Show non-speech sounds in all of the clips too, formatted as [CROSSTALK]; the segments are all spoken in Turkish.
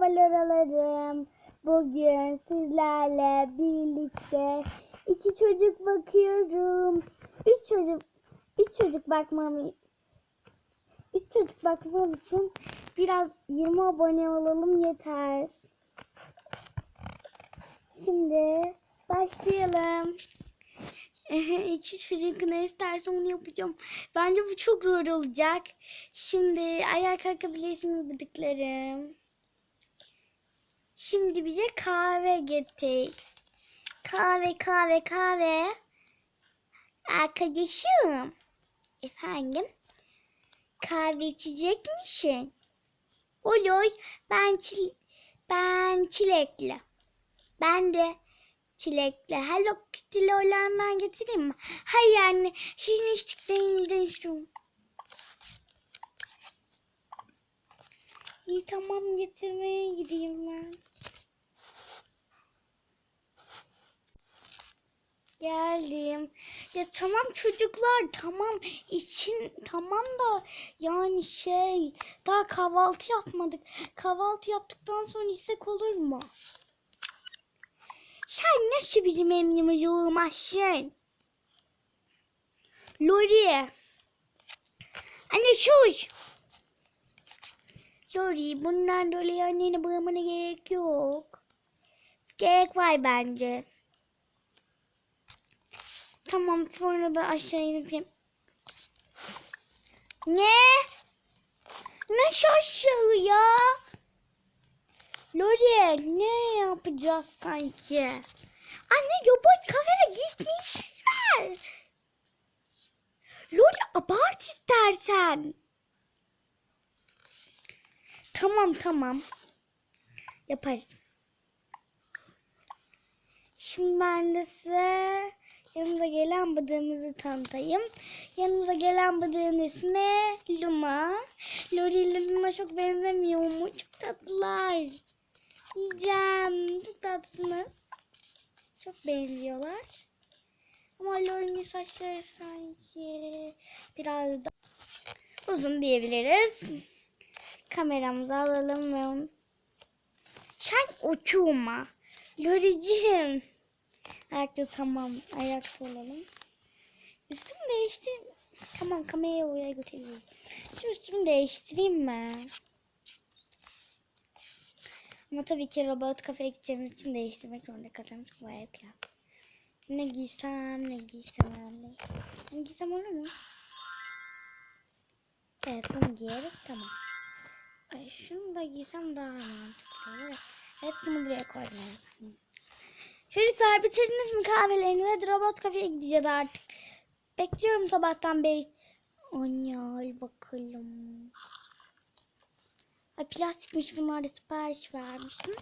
Merhaba Loralarım. Bugün sizlerle birlikte iki çocuk bakıyorum. Üç çocuk, üç çocuk bakmam, üç çocuk bakmam için biraz 20 abone olalım yeter. Şimdi başlayalım. [LAUGHS] İki çocuk ne isterse onu yapacağım. Bence bu çok zor olacak. Şimdi ayağa kalkabilirsiniz bıdıklarım. Şimdi bize kahve getir. Kahve kahve kahve. Arkadaşım. Efendim? Kahve içecek misin? Olur. Ben çil ben çilekli. Ben de çilekli. Hello Kitty'li olandan getireyim mi? Hayır anne. Sizin içtiklerinizden içiyorum. İyi tamam getirmeye gideyim ben. Geldim. Ya tamam çocuklar tamam için tamam da yani şey daha kahvaltı yapmadık. Kahvaltı yaptıktan sonra istek olur mu? Sen nasıl bizim emrimizi uymazsın? Lori. Anne sus. Lori bundan dolayı anneni bağırmana gerek yok. Gerek var bence. Tamam sonra da aşağı inip Ne? Ne aşağı ya? Lori ne yapacağız sanki? Anne robot kafeye gitmişler. Lori abart istersen. Tamam tamam. Yaparız. Şimdi ben de size yanımıza gelen bıdığımızı tanıtayım. Yanımıza gelen bıdığın ismi Luma. Lori ile Luma çok benzemiyor mu? Çok tatlılar. Yiyeceğim. Çok tatlısınız. Çok benziyorlar. Ama Lori'nin saçları sanki biraz da uzun diyebiliriz. Kameramızı alalım ve onu... Sen uçurma. Loriciğim. Ayakta tamam. Ayakta olalım. Üstümü değiştir. Tamam kamerayı oraya götüreyim. Şimdi üstümü değiştireyim mi? Ama tabii ki robot kafeye gideceğimiz için değiştirmek zorunda kalacağım. Çünkü bayağı kıyaf. Ne giysem, ne giysem, ne, ne giysem olur mu? Evet bunu giyerek tamam. Ay şunu da giysem daha mantıklı olur. Evet bunu buraya koydum. Çocuklar bitirdiniz mi kahvelerinizi? Robot kafeye gideceğiz artık. Bekliyorum sabahtan beri. Anne al bakalım. Ay plastikmiş bunlar da sipariş vermiştim.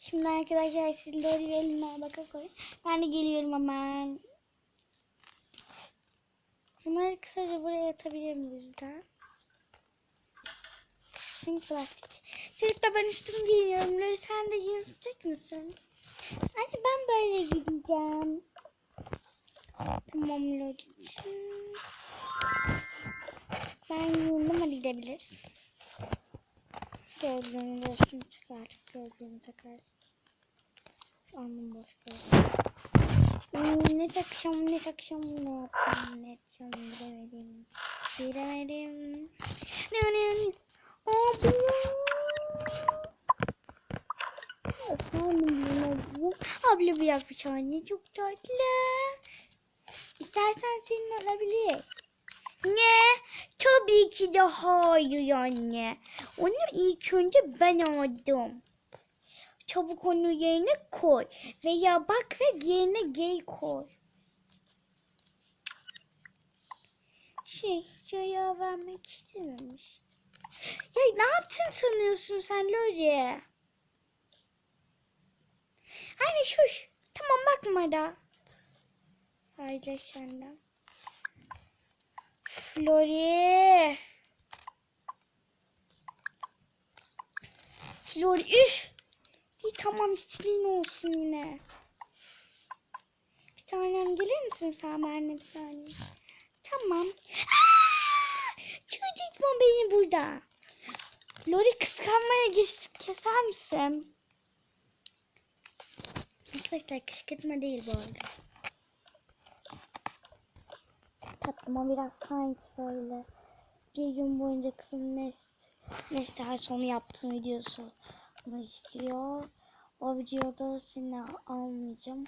Şimdi arkadaşlar siz doğru elime bakın koyun. Ben de geliyorum hemen. Bunları kısaca buraya atabilir miyiz lütfen? Çünkü plastik. Çocuklar ben üstümü giyiyorum. Lori sen de giyecek misin? Hadi ben böyle gideceğim. Tamam Lori'ciğim. Ben hadi gidebiliriz. Gözlüğümü de üstümü çıkartıp gözlüğümü takarız. Alnım boş böyle. Hmm, ne takacağım ne takacağım ne yapayım ne edeceğim bilemedim. Bilemedim. Ne ne ne. Abi. Efendim. Abla bir yapmış anne çok tatlı. İstersen senin olabilir. Ne? Tabii ki de hayır anne. Onu ilk önce ben aldım. Çabuk onu yerine koy. Veya bak ve yerine gay koy. Şey, caya vermek istememiştim. Ya ne yaptın sanıyorsun sen Lori? Hani şuş. Tamam bakma da. Paylaş senden. Flori. Flori üf. İyi tamam stilin olsun yine. Bir tanem gelir misin sen benimle bir saniye? Tamam. Çıldırtma beni burada. Lori kıskanmaya kes- keser misin? Arkadaşlar kışkırtma değil bu arada. Tatlıma biraz sanki böyle bir gün boyunca kızım ne Neyse her sonu yaptığım videosu istiyor. O videoda seni almayacağım.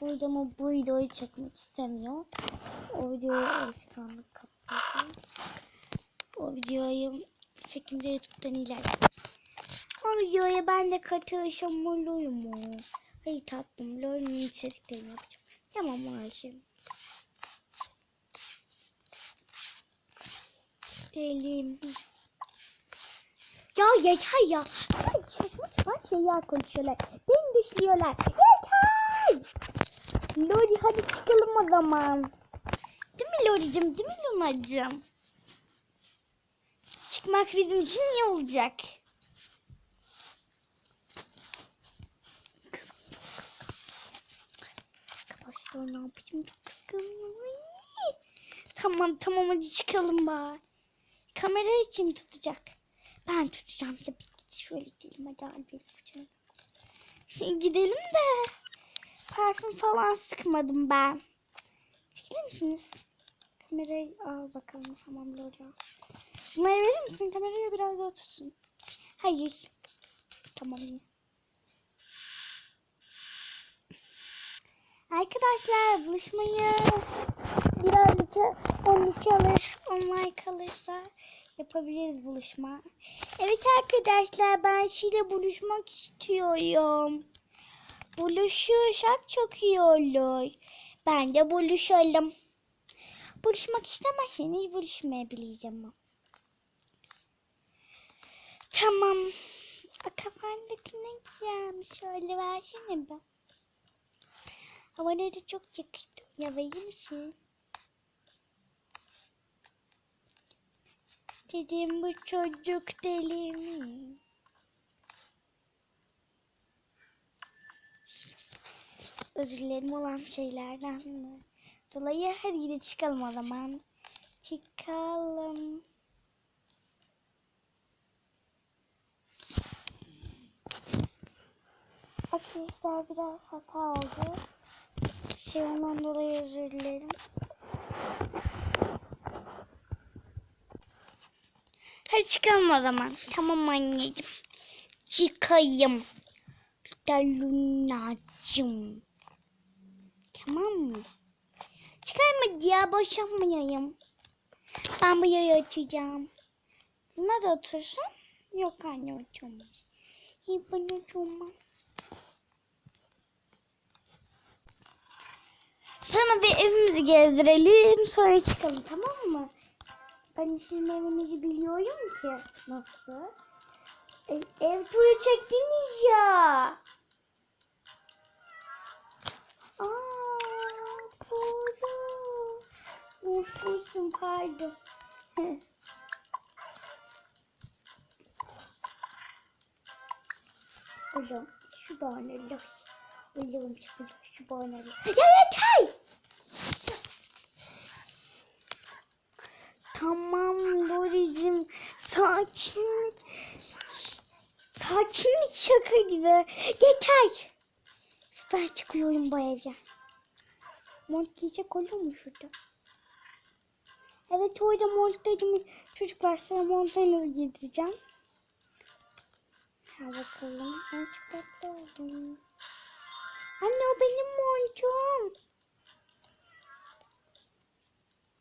Yüzden o bu videoyu çekmek istemiyor. O videoya alışkanlık kaptırdım. O videoyu çekince YouTube'dan ilerledim. O videoya ben de katılışım olur mu? Hayır tatlım. Lor'un içeriklerini yapacağım. Tamam Ayşe. Elim. Ya yeter ya. Saçma sapan şeyler konuşuyorlar. Beni dışlıyorlar. Yeter. Lori hadi çıkalım o zaman. Değil mi Lori'cim? Değil mi Luna'cığım? Çıkmak bizim için iyi olacak. Arkadaşlar ne yapayım? Çok kıskanıyorum. Ay. Tamam tamam hadi çıkalım bari. Kamerayı kim tutacak? Ben tutacağım tabii ki. Şöyle gidelim hadi al. Şimdi gidelim de. Parfüm falan sıkmadım ben. Çekilir misiniz? Kamerayı al bakalım. Tamam Lora. Bunları verir misin? Kamerayı biraz daha tutsun. Hayır. Tamam Arkadaşlar buluşmayı birazcık 12 alır, online kalırsa yapabiliriz buluşma. Evet arkadaşlar ben Şile buluşmak istiyorum. Buluşursak çok iyi olur. Ben de buluşalım. Buluşmak istemezseniz buluşmayabileceğim. ama. Tamam. Kafandaki ne güzelmiş. Şöyle versene be. Havana da çok yakıştı. Ya verir misin? Dedim bu çocuk deli mi? Özür dilerim olan şeylerden mi? Dolayı hadi gidip çıkalım o zaman. Çıkalım. Arkadaşlar biraz hata oldu. Şey ondan dolayı özür dilerim. Hadi çıkalım o zaman. Tamam anneciğim. Çıkayım. Lunacığım. Tamam mı? Çıkayım mı ya? Boş yapmayayım. Ben bu yayı açacağım. Buna da otursun. Yok anne oturmaz. İyi ben oturmam. Sana bir evimizi gezdirelim. Sonra çıkalım tamam mı? Ben sizin evinizi biliyorum ki. Nasıl? E, ev turu çektiniz ya. Aa, doğru. Unutmuşsun pardon. Hocam şu bahaneler. Ölüyorum çıkacak şu bahaneler. Ya yeter! Tamam Loricim. Sakinlik. Sakinlik şaka gibi. Yeter. Ben çıkıyorum bu evden. Mont giyecek olur mu şurada? Evet orada montlarımı çocuklar sana montlarınızı giydireceğim. Ha bakalım. Ben çıkarttım. Anne o benim montum.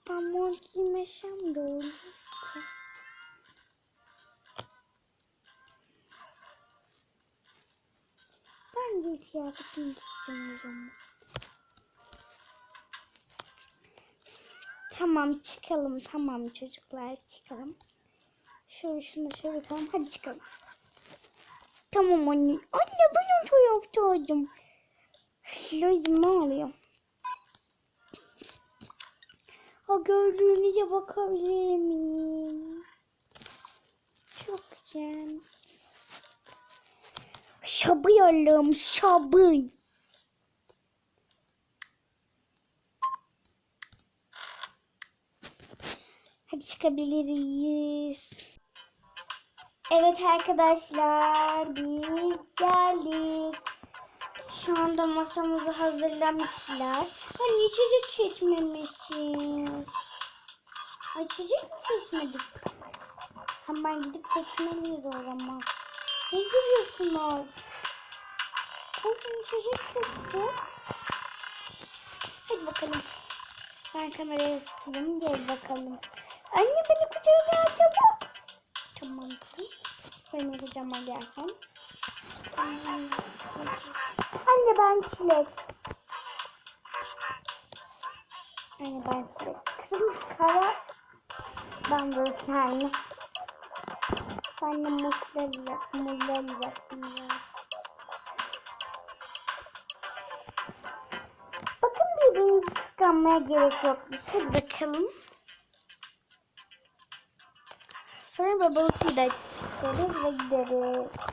Ben mont giymesem de olur ki. Ben de kıyafet giymek istemiyorum. Tamam çıkalım tamam çocuklar çıkalım. Şöyle şunu şöyle tamam hadi çıkalım. Tamam anne. Anne ben o taraftaydım. Ne oluyor? O gördüğünüze bakabilir miyim? Çok güzel. Şabı yarım şabı. Hadi çıkabiliriz. Evet arkadaşlar biz geldik. Şu anda masamızı hazırlamışlar. Hani içecek seçmemişiz. İçecek mi seçmedik? Hemen gidip seçmeliyiz o zaman. Ne gülüyorsunuz? Koydum içecek seçti. Hadi bakalım. Ben kamerayı tutayım. Gel bakalım. Anne beni kucağına al çabuk. Tamam. Beni kucağıma gelsen. Anne ben çilek. Anne ben çilek. Kırmızı kara. Ben böyle kendi. Sen de olacaksın. ya. Bakın birbirimizi kıskanmaya gerek yokmuş. Hadi bakalım. Sonra babalıkçıyı da gideriz ve gideriz.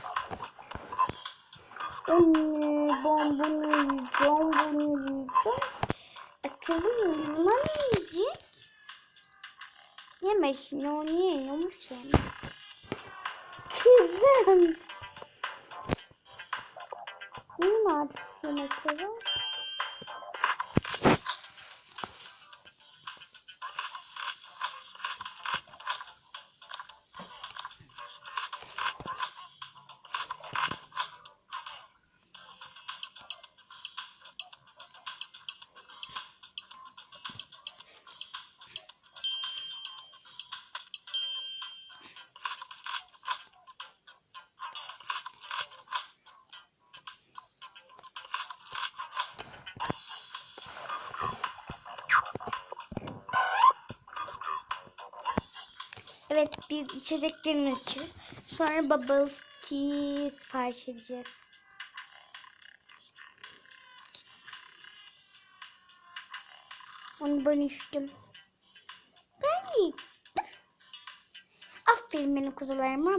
Anne bonbonu yiyeceğim, bonbonu yiyeceğim. Akıllı yılan yiyecek. Yeme şimdi o niye yiyormuş seni? Kızım. Benim artık yemek var. Evet biz içeceklerimizi içeceğiz. Sonra bubble tea sipariş edeceğiz. Onu ben içtim. Ben içtim. Aferin benim kuzularıma.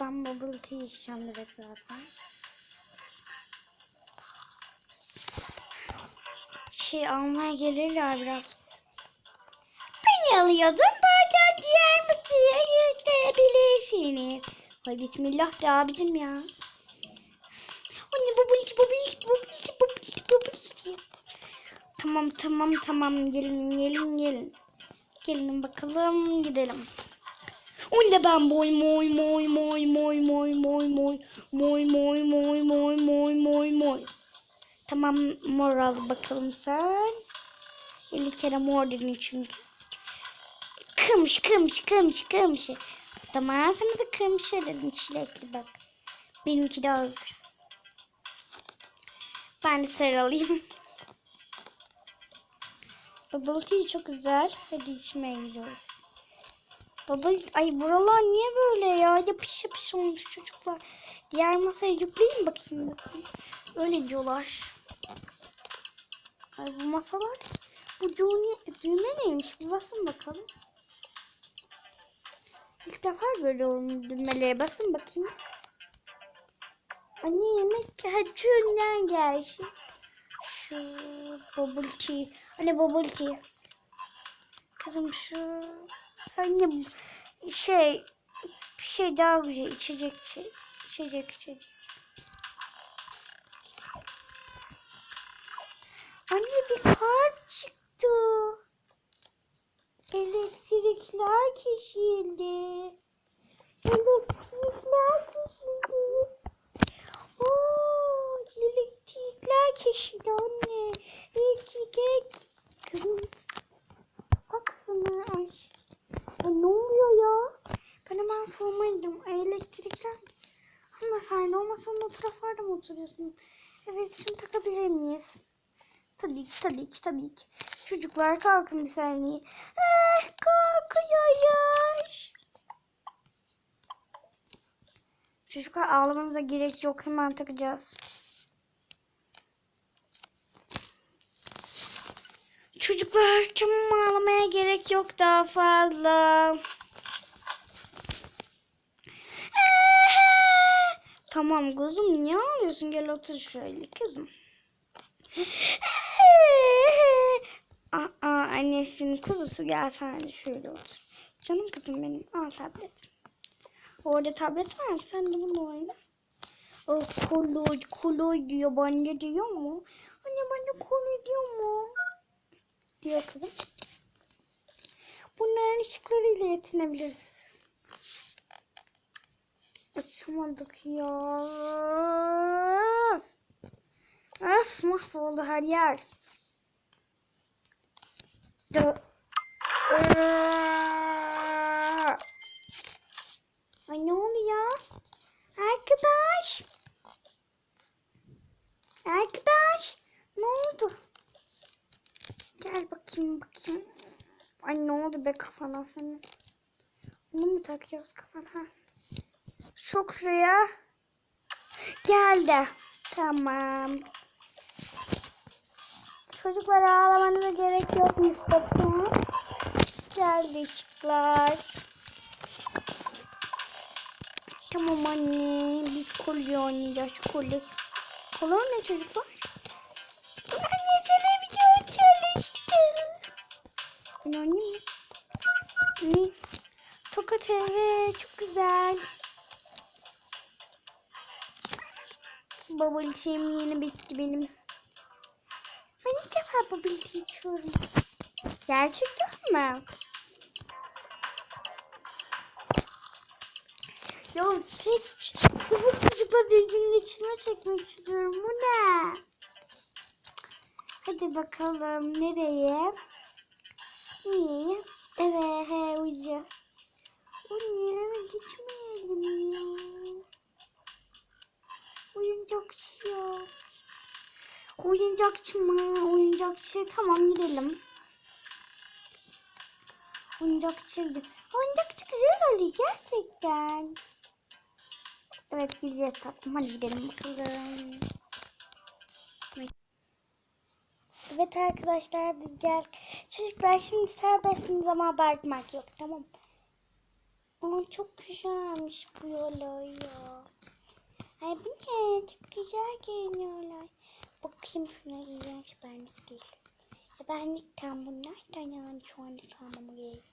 Ben bubble tea içeceğim direkt zaten. Şey almaya gelirler biraz. Alıyordum. Bazen diğer masaya yükleyebilirsiniz. Ay bismillah de abicim ya. Anne bubulti bubulti bubulti bubulti bubulti. Tamam tamam tamam gelin gelin gelin. Gelin bakalım gidelim. Onunla ben boy moy moy moy moy moy moy moy moy moy moy moy moy moy moy. Tamam mor al bakalım sen. 50 kere mor dedin çünkü. Kımış kımış kımış kımış. Tamam sana da kımış dedim çilekli bak. Benimki daha güzel. Ben de sarı alayım. Bubble tea çok güzel. Hadi içmeye gidiyoruz. Bubble, ay buralar niye böyle ya? Yapış yapış olmuş çocuklar. Diğer masaya yükleyin bakayım. bakayım. Öyle diyorlar. Ay bu masalar. Bu düğme, düğme neymiş? Bir basın bakalım. İlk defa görüyorum düğmelere. Basın bakayım. Anne yemek hacından gelsin. Şu bubble tea. Anne bubble tea. Kızım şu. Anne şey bir şey daha güzel içecek şey. İçecek içecek. Anne bir kart çıktı. Elektrikler kesildi. Elektrikler kesildi. Oo, elektrikler kesildi anne. Elektrik. Kızım. Baksana. Ay. Ay ne oluyor ya? Ben hemen sormalıydım. Elektrikler. Hanımefendi olmasanız o taraflarda mı oturuyorsunuz? Evet şunu takabilir miyiz? Tabii ki tabii ki tabii ki. Çocuklar kalkın bir saniye. Eh kalkıyoruz. Çocuklar ağlamanıza gerek yok. Hemen takacağız. Çocuklar tamam ağlamaya gerek yok daha fazla. Eh, Tamam kızım niye ağlıyorsun? Gel otur şöyle kızım. Aa, annesinin kuzusu gel de şöyle otur. Canım kızım benim al tabletim. Orada tablet var mı? Sen de bunu oyna. O kolay kolay diyor. Bana diyor mu? Anne bana kolay diyor mu? Diyor kızım. Bunların ışıklarıyla yetinebiliriz. Açamadık ya. Öf mahvoldu her yer. Aa! Ay ne oluyor? Arkadaş. Arkadaş. Ne oldu? Gel bakayım bakayım. Ay ne oldu be kafana senin? Bunu mu takıyoruz kafana? Şuraya. Geldi. Tamam. Çocuklar ağlamanıza gerek yok Mustafa. Geldi ışıklar. Tamam anne. Bir kolye oynayacağız. Kolye. Kolye ne çocuklar? Anne televizyon çalıştı. Ben oynayayım mı? Hı. Toka TV çok güzel. Tea'm yeni bitti benim. Ben ilk defa bubble tea içiyorum. Gerçekten mi? Ya tek bu çocukla bir gün geçirme çekmek istiyorum. Bu ne? Hadi bakalım nereye? Niye? Eve he uyuyacağız. Eve gitmeyelim ya? Oyuncakçı ya. Oyuncakçı mı? Oyuncakçı. Tamam gidelim. Oyuncakçı. Oyuncakçı güzel oluyor gerçekten. Evet gideceğiz tatlım. Hadi gidelim bakalım. Evet arkadaşlar geldik. Çocuklar şimdi serbestsiniz ama abartmak yok tamam? Aa, çok güzelmiş bu yola ya. Ay bu ne? Çok güzel geliyorlar. Bakayım şuna iğrenç benlik değil. Ya benlik tam bunlar da yani şu anda sanmamı gerek.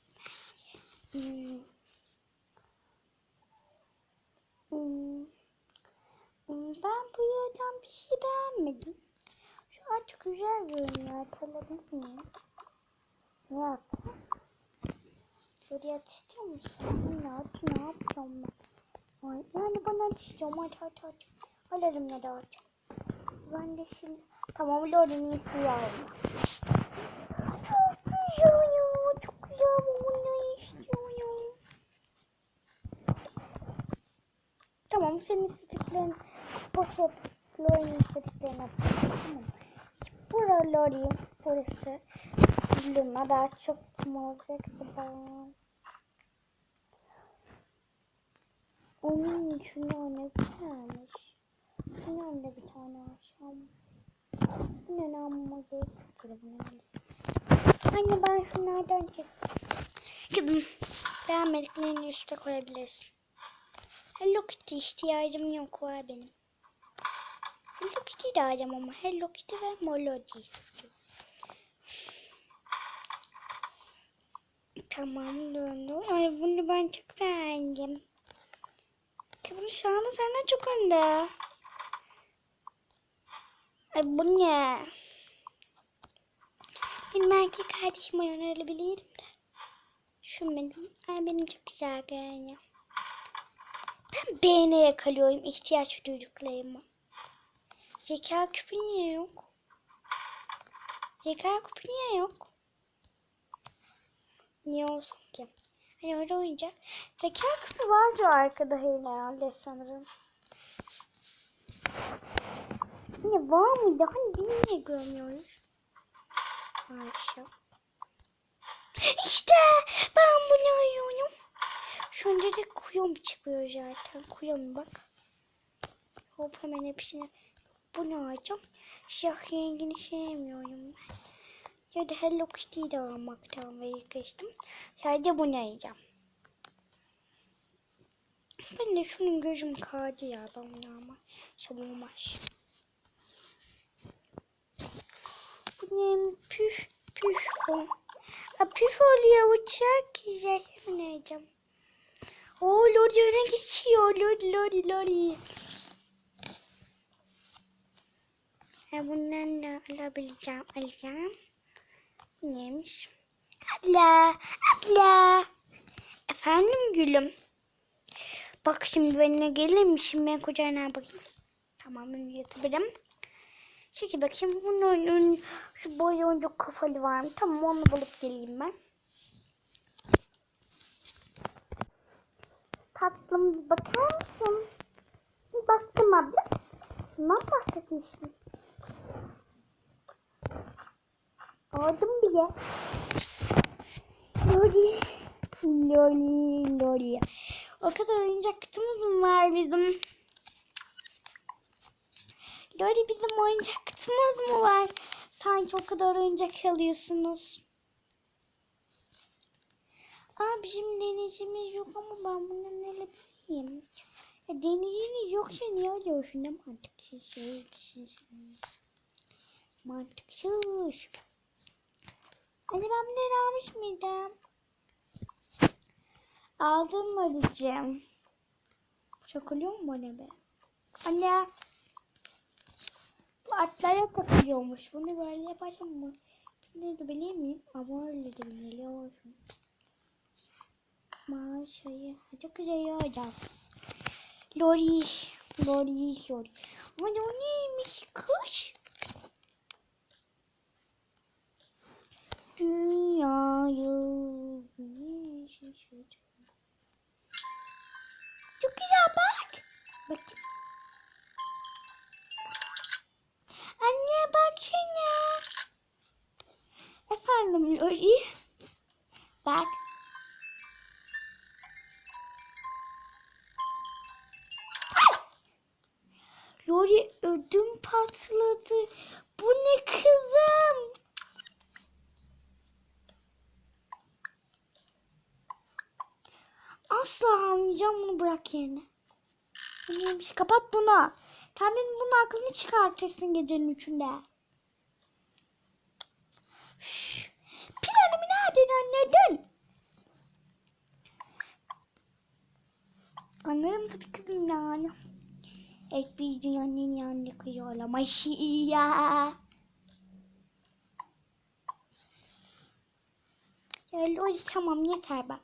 Hmm. Hmm. Ben bu yerden bir şey beğenmedim. Şu aç güzel görünüyor. Hatırladın mı? Ne yapayım? Şuraya atıştırıyor musun? Ne yap? Ne yapacağım ben? Yani bana atıştırıyorum. Aç aç aç. Alırım ya da aç. Ben de şimdi... Tamam Lord'un iyisi aldım. Çok güzel ya. Çok güzel. Bunu istiyorum. Tamam senin istediklerin poşet Lori'nin istediklerini. Tamam. Bura Lori. Burası. Luna daha çok kim olacak acaba? Onun şunlar ne güzelmiş. Şunlar da bir tane alacağım. Ne gerek Anne ben şunlardan çek. Kızım beğenmediklerini üste koyabilirsin. Hello Kitty ihtiyacım yok var benim. Hello Kitty de alacağım ama Hello Kitty ve Melody istiyorum. Tamam döndü. Ay bunu ben çok beğendim. Kızım şu anda senden çok önde. Ay bu ne? Benim erkek kardeşim öğrenebilirim de. Şu benim. Ay benim çok güzel görünüyor. Ben beğene yakalıyorum ihtiyaç duyduklarımı. Zeka küpü niye yok? Zeka küpü niye yok? Niye olsun ki? Hani öyle oyuncak. Zeka küpü vardı arkada herhalde sanırım. Niye var mıydı? Hani biz niye görmüyoruz? Ayşe. İşte ben bunu arıyorum. Şu anda da kuyum çıkıyor zaten. Kuyum bak. Hop hemen hepsini bunu alacağım. Siyah rengini sevmiyorum ben. Ya da Hello Kitty'yi de almaktan vazgeçtim. Sadece bunu alacağım. Ben de şunun gözüm kaydı ya bunu ama. Olmaz. Bu ne? Püf püf o. A, püf oluyor uçak. Güzel. Ne alacağım? Oo Lori öne geçiyor. Lori Lori Lori. Ha, bundan da alabileceğim. Alacağım. Neymiş? Abla. Abla. Efendim gülüm. Bak şimdi benimle gelir misin? Ben kocana bakayım. Tamam ben yatabilirim. Çekil bakayım. Bunun ön, şu boy oyuncak kafalı var mı? Tamam onu bulup geleyim ben. Tatlım bakar mısın? Baktım abla. Şundan bahsetmiştim. Aldım bile. Lori. Lori. Lori. O kadar oyuncak kutumuz mu var bizim? Lori bizim oyuncak kutumuz mu var? Sanki o kadar oyuncak alıyorsunuz. Aa bizim denizimiz yok ama ben bunu ne bileyim. Ya deniziniz yoksa niye alıyorsun? Ne mantıksız şeysiniz. Mantıksız. Hani ben bunları almış mıydım? Aldım mı diyeceğim. Çakılıyor mu bana be? Anne. Atlara takılıyormuş. Bunu böyle yapacağım mı? Ne de bileyim miyim? Ama öyle biliyorsun. Maşayı. Çok güzel olacak. Lori. Lori. Lori. Ama o neymiş kış? Dünyayı Neymiş? Kapat bunu. Sen benim bunun aklını çıkartırsın gecenin üçünde. Planımı nereden anladın? Anlarım tabii kızım yani. Evet biz dünyanın yanında kıyalamış ya. Ya Loli tamam yeter bak.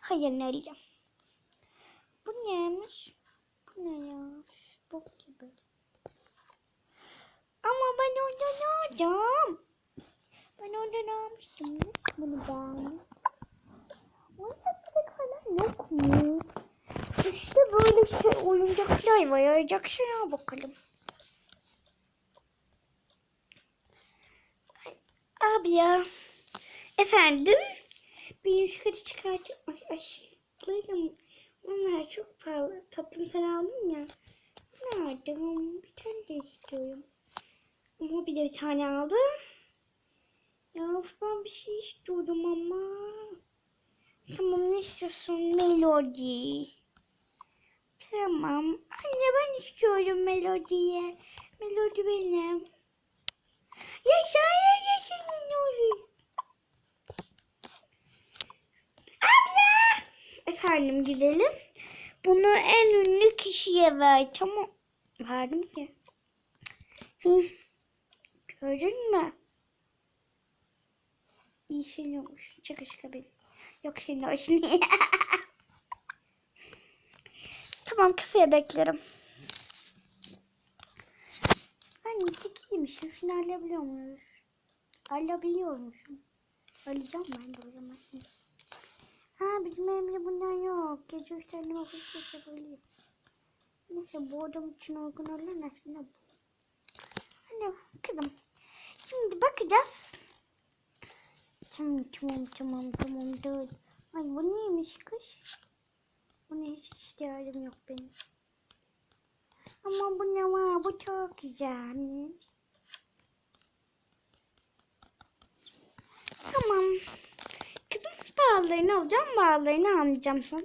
Hayır ne arayacağım. Bu neymiş? Ne ya? Bok gibi. Ama ben ondan alacağım. Ben ondan almıştım. Bunu ben. Oyuncaklık falan yok mu? İşte böyle şey oyuncaklar var. Oyuncak şuna bakalım. Abi ya. Efendim? Bir yukarı çıkartıp ay Onlar çok pahalı. Tatlım sen aldın ya. Ne aldım? Bir tane de istiyorum. Ama bir de bir tane aldım. Ya ben bir şey istiyordum ama. Tamam ne istiyorsun? Melodi. Tamam. Anne ben istiyorum melodiyi. Melodi benim. Yaşa yaşa melodi. Abla. Efendim gidelim. Bunu en ünlü kişiye ver. Tamam. Verdim ki. Gördün mü? Şey yokmuş. Şaka şaka benim. Yok şimdi o şimdi. [LAUGHS] tamam kısaya beklerim. Anne çekiymişim. Şunu alabiliyor muyuz? Alabiliyormuşum. Alacağım ben de o zaman. Ha bizim evimizde bundan yok. Gece üçlerine okul yapabiliyor. Neyse bu adam için uygun olan aslında bu. Anne kızım. Şimdi bakacağız. Tamam tamam tamam tamam dur. Ay bu neymiş kız? Buna hiç ihtiyacım yok benim. Ama bu ne var? Bu çok güzel. Tamam. Bağlarını alacağım, bağlarını almayacağım sana.